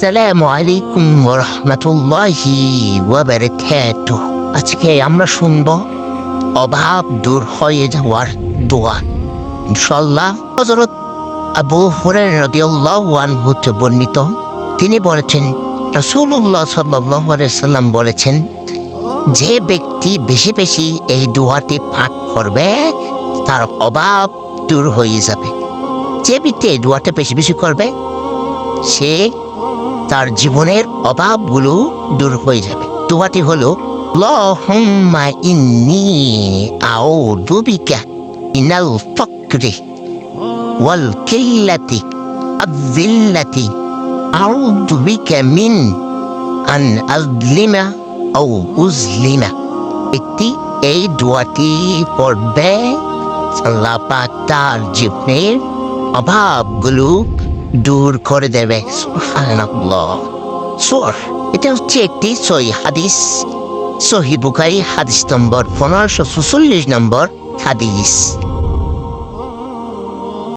আসসালামু আলাইকুম রহমতুল্লাহি ওয়াবারাকাতু। আজকে আমরা শুনব অভাব দূর হয়ে যাওয়ার দোয়া। ইনশাল্লাহ হযরত আবু হুরায়রা রাদিয়াল্লাহু আনহু হতে বর্ণিত। তিনি বলেছেন, রাসূলুল্লাহ সাল্লাল্লাহু আলাইহি সাল্লাম বলেছেন, যে ব্যক্তি বেশি বেশি এই দোয়াটি পাঠ করবে, তার অভাব দূর হয়ে যাবে। যে ব্যক্তি এই দোয়াটা বেশি বেশি করবে, সে তার জীবনের অভাবগুলো দূর হয়ে যাবে। দোয়াটি হলো, আল্লাহুম্মা ইন্নি আউযু বিকা মিনাল ফাকরি ওয়াল কিল্লাতি আয-যিল্লাতি আউযু বিকা মিন আন আযলিমা আও উযলিমা। একটি এই দোয়াটি পড়বে আল্লাহ তার জীবনের অভাবগুলো দূর করে দেবে। সোর, এটা হচ্ছে একটি সহি হাদিস। সহি বুখারি হাদিস নম্বর পনেরোশো চুচল্লিশ নম্বর হাদিস।